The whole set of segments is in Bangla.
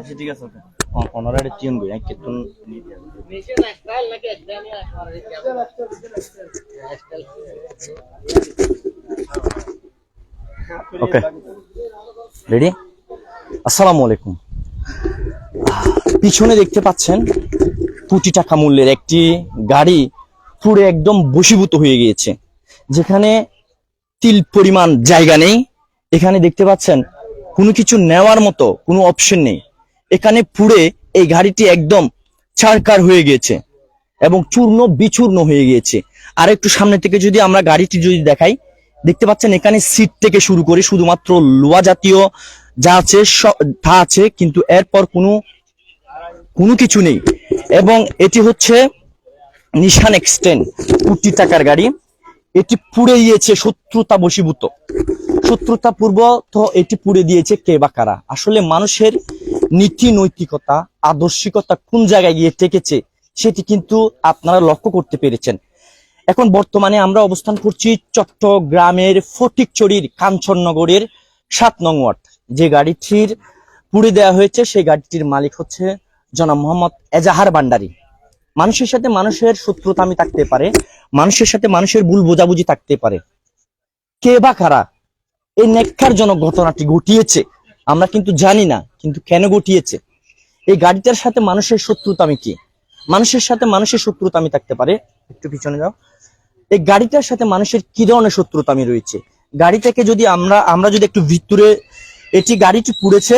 আচ্ছা ঠিক আছে চিন গই এক কেতন ওকে, রেডি? আসসালামু আলাইকুম। পিছনে দেখতে পাচ্ছেন কোটি টাকা মূল্যের একটি গাড়ি পুরো একদম বশীভূত হয়ে গিয়েছে। যেখানে তিল পরিমাণ জায়গা নেই। এখানে দেখতে পাচ্ছেন কোনো কিছু নেওয়ার মতো কোনো অপশন নেই। এখানে পুড়ে এই গাড়িটি একদম ছাড়কার হয়ে গিয়েছে এবং চূর্ণ বিচূর্ণ হয়ে গিয়েছে আর একটু সামনে থেকে যদি আমরা গাড়িটি যদি দেখাই, দেখতে পাচ্ছেন এখানে সিট থেকে শুরু করে শুধুমাত্র লোহা জাতীয় যা আছে তা আছে, কিন্তু এরপর কোনো কোনো কিছু নেই। এবং এটি হচ্ছে নিশান এক্সটেন্ড কোটি টাকার গাড়ি। এটি পুড়ে গিয়েছে শত্রুতা বশীভূত। শত্রুতা পূর্ব তো এটি পুড়ে দিয়েছে কে বা কারা? আসলে মানুষের নীতি নৈতিকতা, আদর্শিকতা কোন জায়গায় গিয়ে টেকেছে সেটি কিন্তু আপনারা লক্ষ্য করতে পেরেছেন। এখন বর্তমানে আমরা অবস্থান করছি চট্টগ্রামের ফটিকচড়ির কাঞ্চননগরের সাত নং ওয়ার্ড। যে গাড়িটির পুড়ে দেওয়া হয়েছে, সেই গাড়িটির মালিক হচ্ছে জনাব মোহাম্মদ এজাহার ভান্ডারী। মানুষের সাথে মানুষের শত্রুতামি থাকতে পারে, মানুষের সাথে মানুষের ভুল বোঝাবুঝি থাকতে পারে। কে বা কারা? এই নেককারজনক ঘটনাটি ঘটিয়েছে। আমরা কিন্তু জানি না, কিন্তু কেন ঘটিয়েছে? এই গাড়িটার সাথে মানুষের শত্রুতামি কি? মানুষের সাথে মানুষের শত্রুতামি থাকতে পারে? একটু পিছনে যাও। এই গাড়িটার সাথে মানুষের কি ধরনের শত্রুতামি রয়েছে? গাড়িটাকে যদি আমরা আমরা যদি একটু ভিতরে, এটি গাড়িটি পুড়েছে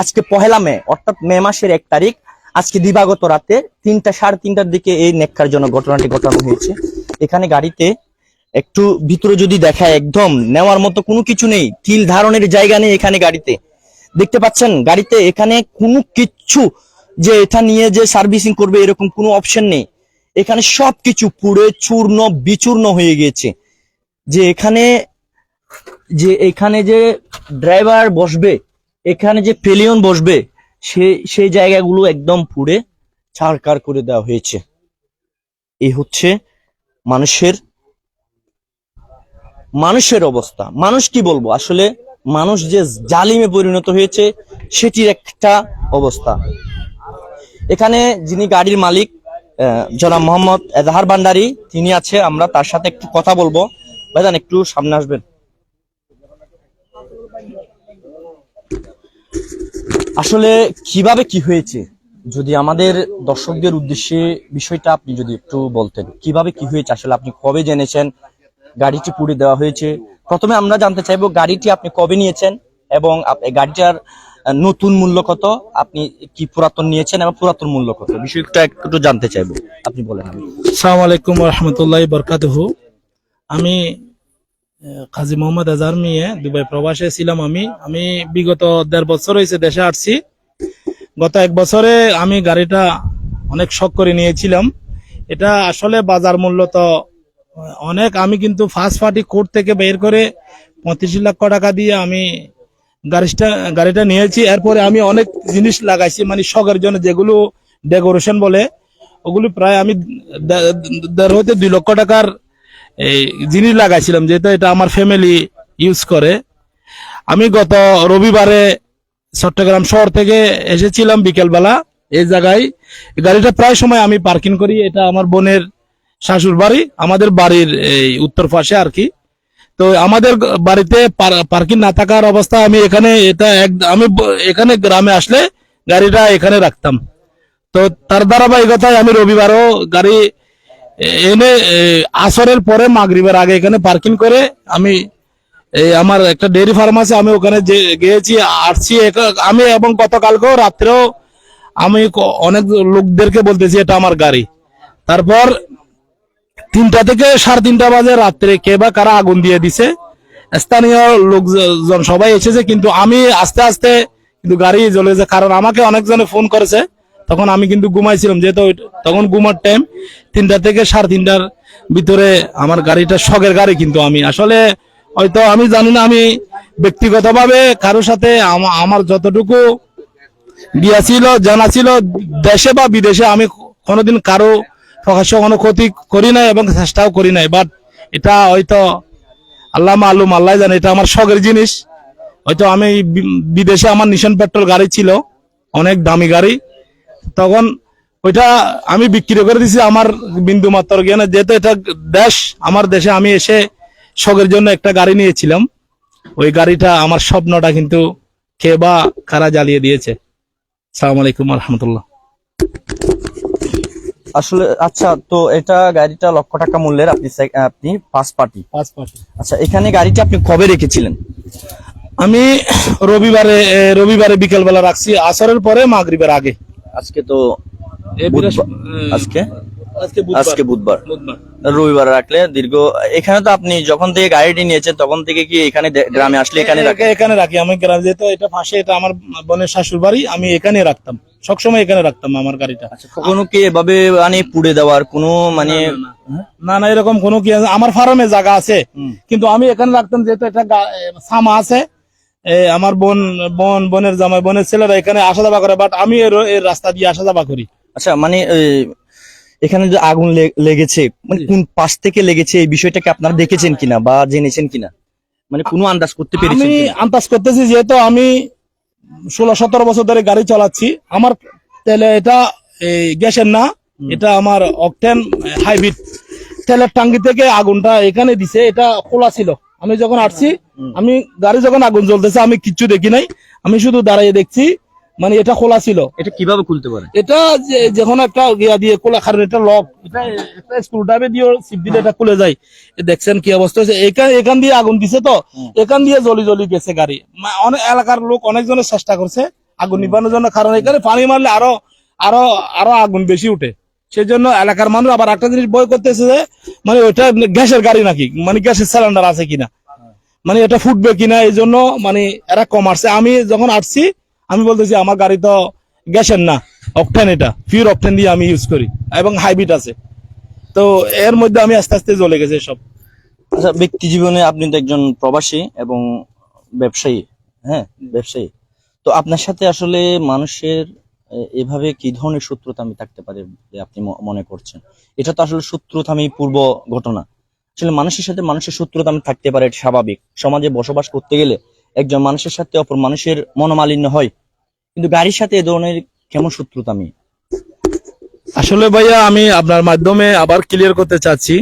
আজকে পহেলা মে, অর্থাৎ মে মাসের এক তারিখ আজকে দিবাগত রাতে তিনটা, সাড়ে তিনটার দিকে এই নেককারজনক ঘটনাটি ঘটানো হয়েছে। এখানে গাড়িতে একটু ভিতরে যদি দেখায় একদম নেওয়ার মতো কোনো কিছু নেই, তিল ধারণের জায়গা নেই এখানে গাড়িতে। দেখতে পাচ্ছেন, গাড়িতে এখানে কোনো কিচ্ছু যে এটা নিয়ে যে সার্ভিসিং করবে এরকম কোনো অপশন নেই। এখানে সবকিছু পুড়ে চূর্ণ, বিচূর্ণ হয়ে গিয়েছে। যে এখানে যে এখানে যে ড্রাইভার বসবে, এখানে যে পেলিয়ন বসবে সে সেই জায়গাগুলো একদম পুড়ে ছাড়কার করে দেওয়া হয়েছে। এই হচ্ছে মানুষের মানুষের অবস্থা। মানুষ কি বলব? আসলে মানুষ যে জালিমে পরিণত হয়েছে, সেটির একটা অবস্থা। এখানে যিনি গাড়ির মালিক জনাব মোহাম্মদ এজাহার ভান্ডারি, তিনি আছে। আমরা তার সাথে একটু কথা বলব। ভাইজান, একটু সামনে আসবেন। আসলে কীভাবে কি হয়েছে? যদি আমাদের দর্শকদের উদ্দেশ্যে বিষয়টা আপনি যদি একটু বলতেন, কীভাবে কি হয়েছে? আসলে আপনি কবে জেনেছেন গাড়িটি পুড়ে দেওয়া হয়েছে? প্রথমে আমরা জানতে চাইব গাড়িটি আপনি কবে নিয়েছেন এবং গাড়িটার নতুন মূল্য কত? আপনি কি পুরাতন নিয়েছেন এবং পুরাতন মূল্য কত? বিষয়টা একটু জানতে চাইব। আপনি বলেন। আমি সালাম আলাইকুম রহমতুল্লাহ বরকাতহ। আমি কাজী মোহাম্মদ আজহার মিয়ে দুবাই প্রবাসে ছিলাম আমি আমি বিগত দেড় বছর হয়েছে দেশে আসছি গত এক বছরে আমি গাড়িটা অনেক শখ করে নিয়েছিলাম এটা আসলে বাজার মূল্য তো অনেক আমি কিন্তু ফার্স্ট পার্টি কোর্ট থেকে বের করে পঁয়ত্রিশ লক্ষ টাকা দিয়ে আমি গাড়িটা গাড়িটা নিয়েছি এরপরে আমি অনেক জিনিস লাগাইছি মানে শখের জন্য যেগুলো ডেকোরেশন বলে ওগুলি প্রায় আমি দেড় হইতে দুই লক্ষ টাকার এই জিনিস লাগাইছিলাম, যেহেতু এটা আমার ফ্যামিলি ইউজ করে, আমি গত রবিবারে চট্টগ্রাম শহর থেকে এসেছিলাম বিকেলবেলা। এই জায়গায় গাড়িটা প্রায় সময় আমি পার্কিং করি, এটা আমার বোনের শাশুর বাড়ি, আমাদের বাড়ির এই উত্তর পাশে আর কি। তো আমাদের বাড়িতে পার্কিং না থাকার অবস্থা, আমি এখানে এটা এক, আমি এখানে গ্রামে আসলে গাড়িটা এখানে রাখতাম। তো তার ধারাবাহিকতায় আমি রবিবারও গাড়ি এনে আসরের পরে মাগরিবের আগে এখানে পার্কিং করে আমি এই আমার একটা ডেয়ারি ফার্ম আছে, আমি ওখানে যে, গিয়েছি, আসছি আমি এবং গতকালকেও রাত্রেও আমি অনেক লোকদেরকে বলতেছি, এটা আমার গাড়ি। তারপর তিনটা থেকে সাড়ে তিনটা বাজে রাত্রে কে বা কারা আগুন দিয়ে দিছে, স্থানীয় লোকজন সবাই এসেছে, কিন্তু আমি আস্তে আস্তে কিন্তু গাড়ি জ্বলে গেছে কারণ আমাকে অনেকজনে ফোন করেছে। তখন আমি কিন্তু ঘুমাইছিলাম, যেহেতু তখন ঘুমার টাইম তিনটা থেকে সাড়ে তিনটার ভিতরে আমার গাড়িটা শখের গাড়ি কিন্তু আমি। আসলে হয়তো আমি জানি না, আমি ব্যক্তিগতভাবে কারোর সাথে আমার যতটুকু বিয়া ছিল, জানা ছিল, দেশে বা বিদেশে আমি কোনোদিন কারও প্রকাশ্য কোনো ক্ষতি করি নাই এবং চেষ্টাও করি নাই। বাট এটা হয়তো আল্লাহ মালুম, আল্লাহ জানে, এটা আমার শখের জিনিস। হয়তো আমি বিদেশে আমার নিশন পেট্রোল গাড়ি ছিল, অনেক দামি গাড়ি। তখন ওইটা আমি বিক্রি করে দিছি আমার বিন্দু মাত্র। জ্ঞানে যেহেতু এটা দেশ আমার দেশে আমি এসে শখের জন্য একটা গাড়ি নিয়েছিলাম। ওই গাড়িটা আমার স্বপ্নটা কিন্তু খেয়ে বা খারা জ্বালিয়ে দিয়েছে। সালাম আলাইকুম রহমতুল্লাহ আসলে আচ্ছা তো এটা গাড়িটা লক্ষ টাকা মূল্যের আপনি আপনি পাঁচ পার্টি পাঁচ পার্টি আচ্ছা এখানে গাড়িটা আপনি কবে রেখেছিলেন? আমি রবিবারে রবিবারে বিকেলবেলা রাখছি। আসরের পরে মাগরিবের আগে। আজকে তো আজকে? আজকে বুধবার। রবিবার রাখলে দীর্ঘ এখানে তো আপনি যখন থেকে গাড়িটি নিয়েছেন তখন থেকে কি এখানে গ্রামে আসলে এখানে এখানে রাখি। আমি গ্রাম যেহেতু এটা পাশে এটা আমার বোনের শাশুর বাড়ি আমি এখানে রাখতাম। সবসময় এখানে রাখতাম আমার গাড়িটা। আচ্ছা কখনো কি এভাবে মানে পুড়ে দেওয়ার কোনো মানে হ্যাঁ? না না এরকম কোনো কি? আমার ফার্মে জায়গা আছে কিন্তু আমি এখানে রাখতাম যেহেতু এটা সামা আছে আমার বোন বোন বোনের জামাই বোনের ছেলেরা এখানে আসা যাওয়া করে বাট আমি এর রাস্তা দিয়ে আসা যাওয়া করি। আচ্ছা মানে এই, এখানে যে আগুন লে- লেগেছে মানে কোন পাশ থেকে লেগেছে এই বিষয়টাকে আপনারা দেখেছেন কিনা বা জেনেছেন কিনা? মানে কোনো আন্দাজ করতে পেরেছেন আমি আন্দাজ করতেছি যেহেতু আমি ষোলো সতেরো বছর ধরে গাড়ি চালাচ্ছি। আমার তেলে এটা গ্যাসের না এটা আমার অকটেন হাইব্রিড। তেলের টাঙ্গি থেকে আগুনটা এখানে দিছে এটা খোলা ছিল। আমি যখন আসছি আমি গাড়ি যখন আগুন জ্বলতেছে আমি কিচ্ছু দেখি নাই। আমি শুধু দাঁড়িয়ে দেখছি মানে এটা খোলা ছিল। এটা কীভাবে খুলতে পারে? এটা যখন একটা ইয়া দিয়ে খোলা কারণ এটা লক এটা একটা স্ক্রু ড্রাইভে দিয়ে সিপ দিলে এটা খুলে যায়। দেখছেন কি অবস্থা হয়েছে? এখান এখান দিয়ে আগুন দিছে তো? এখান দিয়ে জলি জলি গেছে গাড়ি। অনেক এলাকার লোক অনেকজনের চেষ্টা করছে আগুন নিবানোর জন্য কারণ এখানে পানি মারলে আরও আরও আরও আগুন বেশি উঠে। সেই জন্য এলাকার মানুষ আবার একটা জিনিস বই করতেছে যে মানে ওইটা গ্যাসের গাড়ি নাকি? মানে গ্যাসের সিলিন্ডার আছে কিনা? মানে এটা ফুটবে কিনা? এই জন্য মানে এরা কম আসছে। আমি যখন আসছি, আমি বলতেছি, আমার গাড়ি তো গ্যাসের না, অকটেন এটা। পিওর অকটেন দিয়ে আমি ইউজ করি এবং হাইব্রিড আছে। তো এর মধ্যে আমি আস্তে আস্তে জ্বলে গেছে সব। আচ্ছা ব্যক্তি জীবনে আপনি তো একজন প্রবাসী এবং ব্যবসায়ী হ্যাঁ ব্যবসায়ী। তো আপনার সাথে আসলে মানুষের এভাবে কি ধরনের শত্রুতা আমি থাকতে পারে আপনি মনে করছেন? এটা তো আসলে শত্রুতা আমি পূর্ব ঘটনা। আসলে মানুষের সাথে মানুষের শত্রুতা আমি থাকতে পারে, এটা স্বাভাবিক। সমাজে বসবাস করতে গেলে একজন মানুষের সাথে অপর মানুষের মনোমালিন্য হয়। কিন্তু গাড়ির সাথে এ ধরনের কেমন শত্রুতা আমি আসলে ভাইয়া, আমি আপনার মাধ্যমে আবার ক্লিয়ার করতে চাচ্ছি।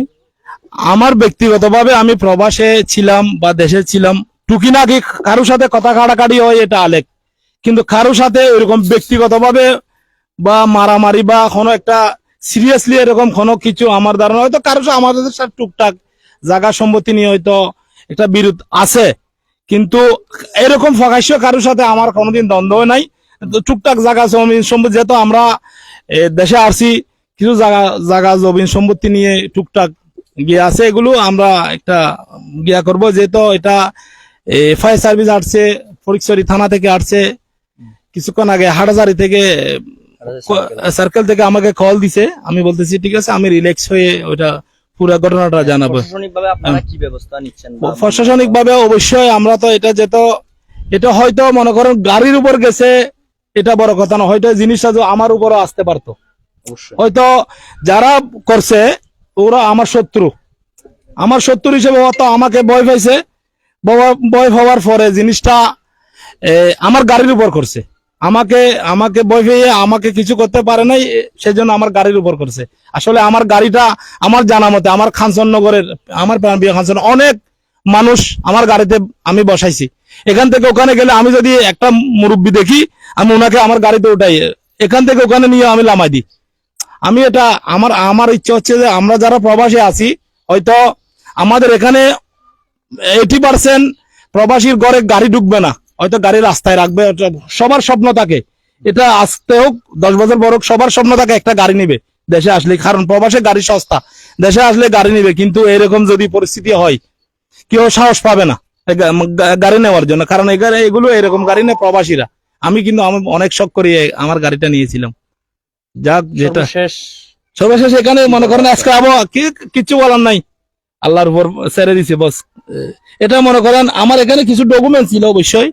আমার ব্যক্তিগতভাবে আমি প্রবাসে ছিলাম বা দেশে ছিলাম। টুকি নাকি কারোর সাথে কথা কাটাকাটি হয়, এটা আলেক। কিন্তু কারোর সাথে ওইরকম ব্যক্তিগতভাবে বা মারামারি বা কোনো একটা সিরিয়াসলি এরকম কোনো কিছু আমার ধারণা হয়তো কারোর সাথে আমাদের সাথে টুকটাক জায়গা সম্পত্তি নিয়ে হয়তো একটা বিরোধ আছে। কিন্তু এরকম প্রকাশ্য কারোর সাথে আমার কোনোদিন দ্বন্দ্ব নাই। টুকটাক জায়গা সম্পত্তি, যেহেতু আমরা দেশে আসছি কিছু জায়গা জায়গা জমিন সম্পত্তি নিয়ে টুকটাক গিয়ে আছে, এগুলো আমরা একটা গিয়া করব। যেহেতু এটা ফায়ার সার্ভিস আসছে ফরিকসরি থানা থেকে আসছে কিছুক্ষণ আগে হাটাজারি থেকে সার্কেল থেকে আমাকে কল দিছে। আমি বলতেছি ঠিক আছে আমি রিল্যাক্স হয়ে ওটা পুরো ঘটনাটা জানাব। প্রশাসনিকভাবে আপনারা কি ব্যবস্থা নিচ্ছেন বা- প্রশাসনিক ভাবে অবশ্যই আমরা তো এটা যেত এটা হয়তো মনে করেন গাড়ির উপর গেছে এটা বড় কথা না। হয়তো জিনিসটা আমার উপরও আসতে পারতো। হয়তো যারা করছে ওরা আমার শত্রু। আমার শত্রু হিসেবে হয়তো আমাকে ভয় পাইছে। ভয় হওয়ার পরে জিনিসটা আমার গাড়ির উপর করছে। আমাকে আমাকে বই পেয়ে আমাকে কিছু করতে পারে নাই, সেজন্য আমার গাড়ির উপর করছে। আসলে আমার গাড়িটা আমার জানা মতে, আমার খানচন্নগরের আমার প্রাণপ্রিয় খানচন অনেক মানুষ আমার গাড়িতে আমি বসাইছি। এখান থেকে ওখানে গেলে আমি যদি একটা মুরব্বী দেখি, আমি ওনাকে আমার গাড়িতে উঠাই, এখান থেকে ওখানে নিয়ে আমি লামাই দিই। আমি এটা, আমার আমার ইচ্ছা হচ্ছে যে আমরা যারা প্রবাসী আছি, হয়তো আমাদের এখানে এইটি পার্সেন্ট প্রবাসীর ঘরে গাড়ি ঢুকবে না। হয়তো গাড়ি রাস্তায় রাখবে সবার স্বপ্ন থাকে। এটা আসতে হোক দশ বছর বড় হোক, সবার স্বপ্ন থাকে একটা গাড়ি নিবে। দেশে আসলে কারণ প্রবাসে গাড়ি সস্তা। দেশে আসলে গাড়ি নিবে কিন্তু এরকম যদি পরিস্থিতি হয় কেউ সাহস পাবে না গাড়ি নেওয়ার জন্য। কারণ এগুলো এরকম গাড়ি নেয় প্রবাসীরা। আমি কিন্তু আমি অনেক শখ করে আমার গাড়িটা নিয়েছিলাম। যাক যেটা শেষ সর্বশেষ এখানে মনে করেন আজকে আবহাওয়া কি কিচ্ছু বলার নাই। আল্লাহর উপর ছেড়ে দিছে বস। এটা মনে করেন আমার এখানে কিছু ডকুমেন্ট ছিল অবশ্যই।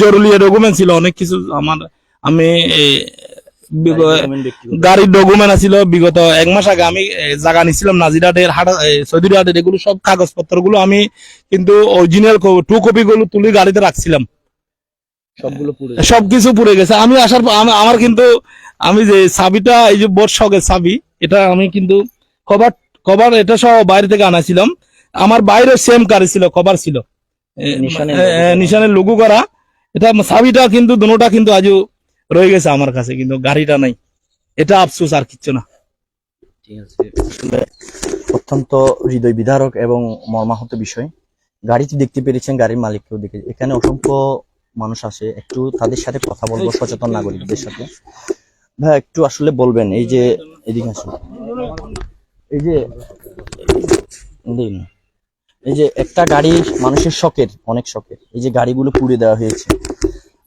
জরুরি ডকুমেন্ট ছিল অনেক কিছু আমার আমি গাড়ির ডকুমেন্ট আছিল বিগত এক মাস আগে আমি জায়গা নিছিলাম নাজিরাটের হাটা সৌদিরাটের এগুলো সব কাগজপত্রগুলো আমি কিন্তু অরিজিনাল টু কপি গুলো তুলে গাড়িতে রাখছিলাম। সবকিছু পুড়ে গেছে। আমি আসার পর আমার কিন্তু আমি যে চাবিটা এই যে বোর শখের চাবি এটা আমি কিন্তু কভার কভার এটা সহ বাইরে থেকে আনাছিলাম আমার বাইরে সেম কার ছিল কভার ছিল। নিশানের লঘু করা। এটা চাবিটা কিন্তু দুটোটা কিন্তু আজও রয়ে গেছে আমার কাছে কিন্তু গাড়িটা নাই এটা আফসোস আর কিচ্ছু না ঠিক আছে অত্যন্ত হৃদয় বিধারক এবং মর্মাহত বিষয় গাড়িটি দেখতে পেরেছেন গাড়ির মালিককেও দেখে এখানে অসংখ্য মানুষ আসে একটু তাদের সাথে কথা বলব সচেতন নাগরিকদের সাথে ভাই একটু আসলে বলবেন এই যে এদিকে আসুন এই যে দিন এই যে একটা গাড়ি মানুষের শখের, অনেক শখের। এই যে গাড়িগুলো পুড়ে দেওয়া হয়েছে।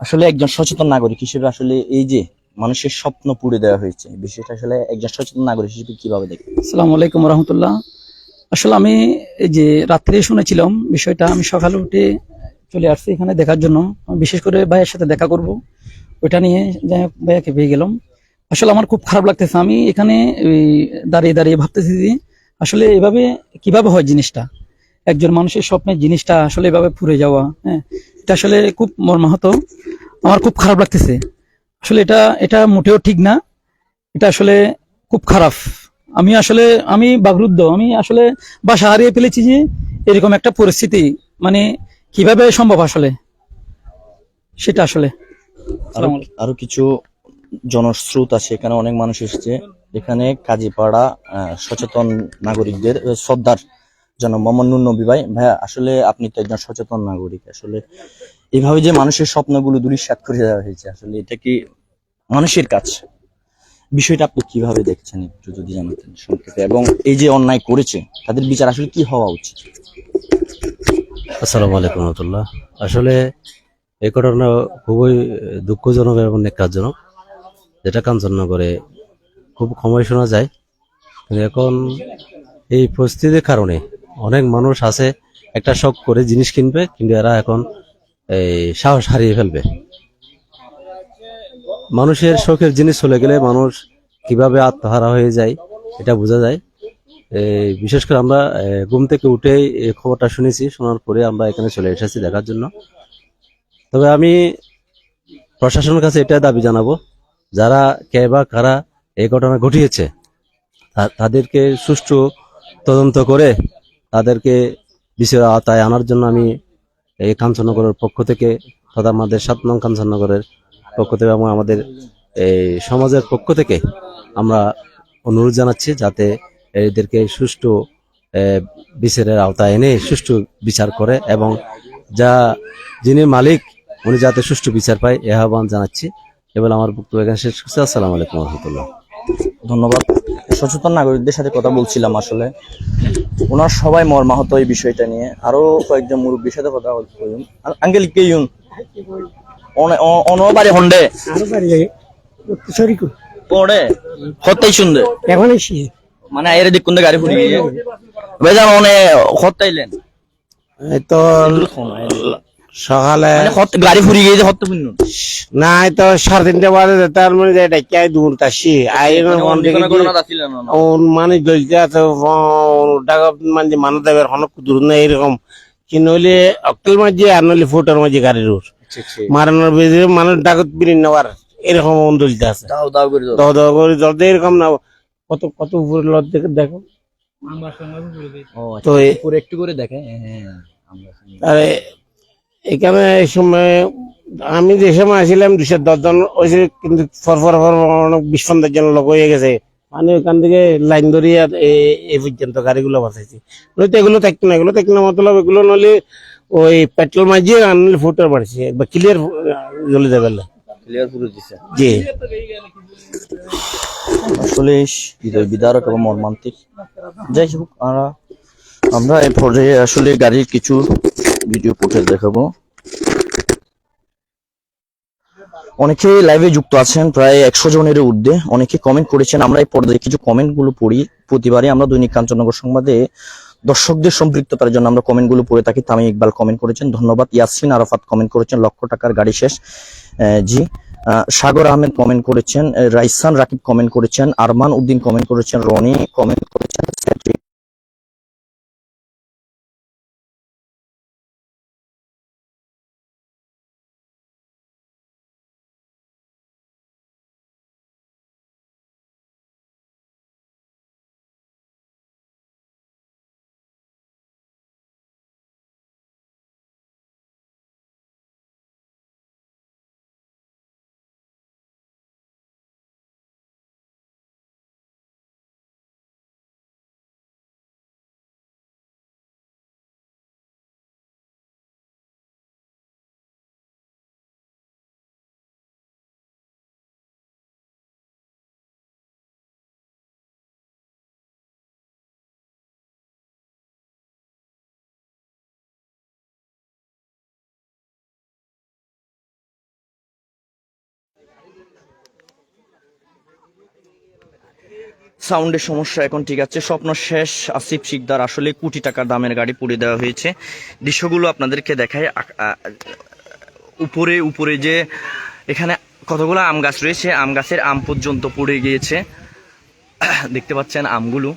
আসলে একজন সচেতন নাগরিক হিসেবে আসলে এই যে মানুষের স্বপ্ন পুড়ে দেওয়া হয়েছে, বিষয়টা আসলে একজন সচেতন নাগরিক হিসেবে কীভাবে দেখেন আসসালামু আলাইকুম রহমতুল্লাহ। আসলে আমি এই যে রাত্রে শুনেছিলাম বিষয়টা, আমি সকালে উঠে চলে আসছি এখানে দেখার জন্য। বিশেষ করে ভাইয়ের সাথে দেখা করব। ওইটা নিয়ে ভাইয়াকে পেয়ে গেলাম। আসলে আমার খুব খারাপ লাগতেছে। আমি এখানে দাঁড়িয়ে দাঁড়িয়ে ভাবতেছি যে আসলে এভাবে কীভাবে হয় জিনিসটা? একজন মানুষের স্বপ্নের জিনিসটা আসলে এভাবে পুড়ে যাওয়া হ্যাঁ এটা আসলে খুব মর্মাহত। আমার খুব খারাপ লাগতেছে। আসলে এটা এটা মোটেও ঠিক না। এটা আসলে খুব খারাপ। আমি আসলে আমি বাগরুদ্ধ আমি আসলে বাসা হারিয়ে ফেলেছি যে এরকম একটা পরিস্থিতি। মানে কীভাবে সম্ভব আসলে? সেটা আসলে। আরও কিছু জনস্রোত আছে। এখানে অনেক মানুষ এসেছে। এখানে কাজীপাড়া সচেতন নাগরিকদের শ্রদ্ধার জন মোহাম্মদ নবী, ভাই, ভাইয়া, আসলে আপনি তো একজন সচেতন নাগরিক। আসলে এইভাবে যে মানুষের স্বপ্নগুলো দুরিশ্বাত করে দেওয়া হয়েছে, আসলে এটা কি মানুষের কাজ? বিষয়টা আপনি কীভাবে দেখছেন একটু যদি জানাতেন সংক্ষেপে? এবং এই যে অন্যায় করেছে, তাদের বিচার আসলে কি হওয়া উচিত? আসসালামু আলাইকুম রহমতুল্লাহ। আসলে এই ঘটনা খুবই দুঃখজনক এবং নেকাজনক যেটা কাঞ্চননগরে খুব কমই শোনা যায়। এখন এই পরিস্থিতির কারণে অনেক মানুষ আছে, একটা শখ করে জিনিস কিনবে, কিন্তু এরা এখন এই সাহস হারিয়ে ফেলবে। মানুষের শখের জিনিস চলে গেলে মানুষ কীভাবে আত্মহারা হয়ে যায়, এটা বোঝা যায়। বিশেষ করে আমরা ঘুম থেকে উঠেই খবরটা শুনেছি, শোনার পরে আমরা এখানে চলে এসেছি দেখার জন্য। তবে আমি প্রশাসনের কাছে এটা দাবি জানাব, যারা কে বা কারা এই ঘটনা ঘটিয়েছে তাদেরকে সুষ্ঠু তদন্ত করে তাদেরকে বিচারের আওতায় আনার জন্য আমি এই কাঞ্চননগরের পক্ষ থেকে তথা আমাদের সাত নং কাঞ্চননগরের পক্ষ থেকে এবং আমাদের এই সমাজের পক্ষ থেকে আমরা অনুরোধ জানাচ্ছি যাতে এদেরকে সুষ্ঠু বিচারের আওতায় এনে সুষ্ঠু বিচার করে এবং যা যিনি মালিক, উনি যাতে সুষ্ঠু বিচার পায়, এ আহ্বান জানাচ্ছি। এবার আমার বক্তব্য এখানে শেষ করছি। আসসালামু আলাইকুম রহমতুল্লাহ। ধন্যবাদ। সচেতন নাগরিকদের সাথে কথা বলছিলাম আসলে। ওনার সবাই মর্মাহত এই বিষয়টা নিয়ে। আরও কয়েকজন মুরব্বীর সাথে কথা বলুন। আঙ্কেল কে ইউন? অনবারে হন্ডে। পড়ে? হত্যাই শুনবে এখন মানে এর দিক কোন গাড়ি ফুরিয়ে গিয়ে বেজান অনে হত্যাইলেন এই তো সকালে মানে গাড়ি ফুরিয়ে গিয়ে হত্যা পুণ্য না তো সাড়ে তিনটে বাজে তার মানে যে ডাক্তার দূর তাসি? আই ওন মানে গলতে আছে টাকা মানে মানুষ দেবের হনক দূর না এরকম। কি নইলে অক্টেল মাঝে আর নইলে ফুটার মাঝে গাড়ির উর মারানোর বেজে মানুষ ডাকত বিরিন নেওয়ার এরকম ওন দলতে আছে। দাও দাও করে জলতে এরকম না। কত কত উপরে লত দেখে দেখো। তো আচ্ছা, উপরে একটু করে দেখে হ্যাঁ আমরা শুনি। আরে এখানে এই সময় আমি যে সময় আসছিলাম দুশো দশ জন হয়েছে কিন্তু ফর ফর ফর অনেক বিশ পঞ্চাশ জন লোক হয়ে গেছে। মানে ওখান থেকে লাইন ধরিয়ে এ- এই পর্যন্ত গাড়িগুলো বাঁচাইছি নয়তো এগুলো থাকতো না এগুলো থাকতো না মতলব এগুলো নলে ওই পেট্রোল মাঝিয়ে আনলে ফুটার বাড়ছে বা ক্লিয়ার জ্বলে যাবে ক্লিয়ার পুরো দিছে। জি। আসলে হৃদয় বিদারক এবং মর্মান্তিক। যাই হোক আমরা আমরা এই পর্যায়ে আসলে গাড়ির কিছু ভিডিও ফুটেজ দেখাবো। অনেকে লাইভে যুক্ত আছেন, প্রায় একশো জনের ঊর্ধ্বে। অনেকে কমেন্ট করেছেন, আমরা এই পর্যায়ে কিছু কমেন্টগুলো পড়ি। প্রতিবারই আমরা দৈনিক কাঞ্চননগর সংবাদে দর্শকদের সম্পৃক্ততার জন্য আমরা কমেন্টগুলো পড়ে থাকি। তামিম ইকবাল কমেন্ট করেছেন, ধন্যবাদ। ইয়াসিন আরাফাত কমেন্ট করেছেন, লক্ষ টাকার গাড়ি শেষ। জি। সাগর আহমেদ কমেন্ট করেছেন, রাইসান রাকিব কমেন্ট করেছেন, আরমান উদ্দিন কমেন্ট করেছেন, রনি কমেন্ট করেছেন সাউন্ডের সমস্যা এখন ঠিক আছে। স্বপ্ন শেষ, আসিফ শিকদার আসলে কোটি টাকার দামের গাড়ি পুড়ে দেওয়া হয়েছে। দৃশ্যগুলো আপনাদেরকে দেখায় উপরে উপরে যে এখানে কতগুলো আম গাছ রয়েছে, আম গাছের আম পর্যন্ত পুড়ে গিয়েছে। দেখতে পাচ্ছেন আমগুলো।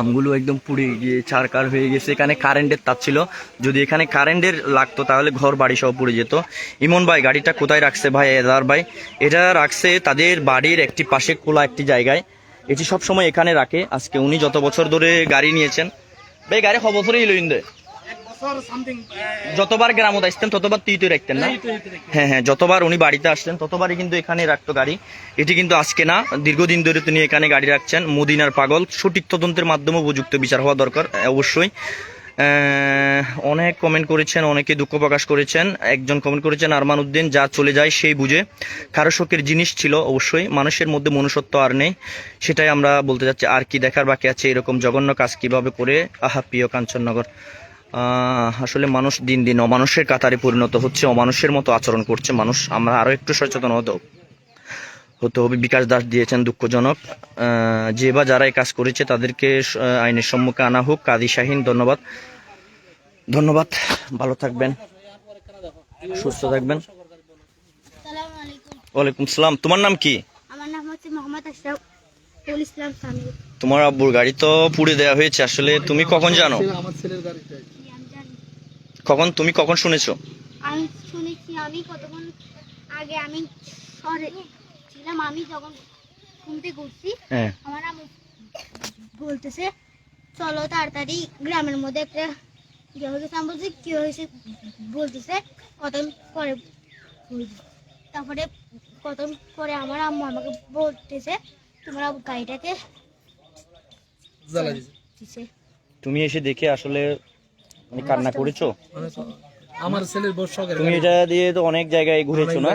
আমগুলো একদম পুড়ে গিয়ে চারকার হয়ে গেছে। এখানে কারেন্টের তার ছিল। যদি এখানে কারেন্টের লাগতো, তাহলে ঘর বাড়ি সব পুড়ে যেত। ইমন ভাই, গাড়িটা কোথায় রাখছে ভাই? এদার ভাই, এটা রাখছে তাদের বাড়ির একটি পাশে খোলা একটি জায়গায়। এটি সব সময় এখানে রাখে। আজকে উনি যত বছর ধরে গাড়ি নিয়েছেন ভাই গাড়ি ক বছরই লইন দে যতবার গ্রামত আসতেন ততবার তুই তুই রাখতেন না? হ্যাঁ হ্যাঁ যতবার উনি বাড়িতে আসতেন ততবারই কিন্তু এখানে রাখতো গাড়ি। এটি কিন্তু আজকে না দীর্ঘদিন ধরে তিনি এখানে গাড়ি রাখছেন। মদিনার পাগল সঠিক তদন্তের মাধ্যমে উপযুক্ত বিচার হওয়া দরকার অবশ্যই। অনেক কমেন্ট করেছেন, অনেকে দুঃখ প্রকাশ করেছেন। একজন কমেন্ট করেছেন, আরমান উদ্দিন, যা চলে যায় সেই বুঝে। কারও শোকের জিনিস ছিল অবশ্যই, মানুষের মধ্যে মনুষ্যত্ব আর নেই। সেটাই আমরা বলতে যাচ্ছি আর কি দেখার বাকি আছে এরকম জঘন্য কাজ কীভাবে করে? আহা, প্রিয় কাঞ্চননগর। আসলে মানুষ দিন দিন অমানুষের কাতারে পরিণত হচ্ছে, অমানুষের মতো আচরণ করছে মানুষ। আমরা আরও একটু সচেতন হতে। হতে হবে। বিকাশ দাস দিয়েছেন দুঃখজনক। যে বা যারা এই কাজ করেছে তাদেরকে আইনের সম্মুখে আনা হোক। কাদি শাহিন ধন্যবাদ। ধন্যবাদ। ভালো থাকবেন। সুস্থ থাকবেন। ওয়ালাইকুম সালাম। তোমার নাম কি? আমার নাম হচ্ছে মোহাম্মদ আশরাফুল ইসলাম তোমার আব্বুর গাড়ি তো পুড়ে দেওয়া হয়েছে। আসলে তুমি কখন জানি? কখন? তুমি কখন শুনেছো? আমি শুনেছি আমি কতক্ষণ আগে আমি শহরে ছিলাম আমি যখন ঘুম থেকে উঠছি হ্যাঁ। আমার আম্মু বলতেছে চলো তাড়াতাড়ি গ্রামের মধ্যে একটা ইয়ে হয়ে আমি বলছি কি হয়েছে? বলতেছে কতক্ষণ পরে তারপরে কতক্ষণ পরে আমার আম্মু আমাকে বলতেছে তোমার গাড়িটাকে তুমি এসে দেখে আসলে মানে কান্না করেছ? আমার ছেলের বড় শখের তুমি এটা দিয়ে তো অনেক জায়গায় ঘুরেছো না?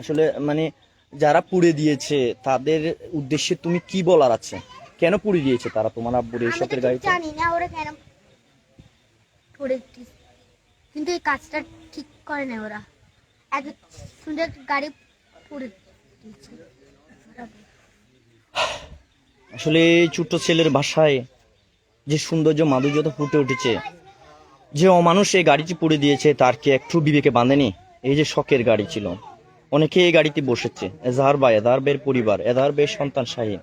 আসলে মানে যারা পুড়ে দিয়েছে তাদের উদ্দেশ্যে তুমি কি বলার আছে? কেন পুড়ে দিয়েছে তারা? তোমার আব্বুর এই শখের গাড়িতে? জানি না ওরা কেন দিস- কিন্তু এই কাজটা ঠিক করে না ওরা। এত সুন্দর গাড়ি পুড়ে দিচ্ছে আসলে ছোট্ট ছেলের ভাষায় যে সৌন্দর্য মাধুর্যতা ফুটে উঠেছে যে অমানুষ এই গাড়িটি পুড়ে দিয়েছে তার কি একটু বিবেকে বাঁধেনি? এই যে শখের গাড়ি ছিল। অনেকে এই গাড়িতে বসেছে। এজাহার বা এদার বের পরিবার এদার বের সন্তান শাহী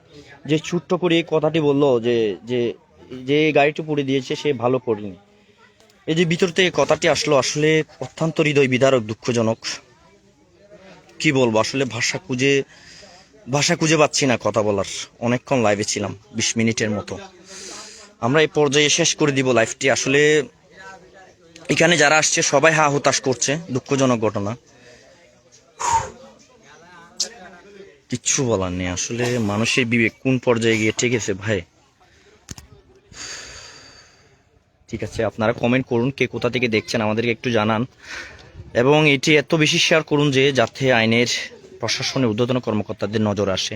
যে ছোট্ট করে এই কথাটি বলল যে যে যে গাড়িটি পুড়ে দিয়েছে, সে ভালো করেনি এই যে ভিতর থেকে কথাটি আসলো, আসলে অত্যন্ত হৃদয় বিদারক, দুঃখজনক। কি বলব, আসলে ভাষা খুঁজে ভাষা খুঁজে পাচ্ছি না কথা বলার। অনেকক্ষণ লাইভে ছিলাম, বিশ মিনিটের মতো। আমরা এই পর্যায়ে শেষ করে দিব লাইভটি আসলে এখানে যারা আসছে, সবাই হা হতাশ করছে, দুঃখজনক ঘটনা। কিচ্ছু বলার নেই, আসলে মানুষের বিবেক কোন পর্যায়ে গিয়ে ঠেকেছে ভাই? ঠিক আছে, আপনারা কমেন্ট করুন, কে কোথা থেকে দেখছেন, আমাদেরকে একটু জানান। এবং এটি এত বেশি শেয়ার করুন যে, যাতে আইনের প্রশাসনের ঊর্ধ্বতন কর্মকর্তাদের নজর আসে।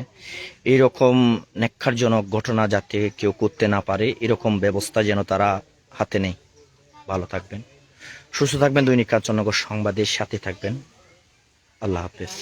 এইরকম নেক্ষারজনক ঘটনা যাতে কেউ করতে না পারে, এরকম ব্যবস্থা যেন তারা হাতে নেই ভালো থাকবেন। সুস্থ থাকবেন দৈনিক কাঞ্চনগর সংবাদের সাথে থাকবেন। আল্লাহ হাফেজ।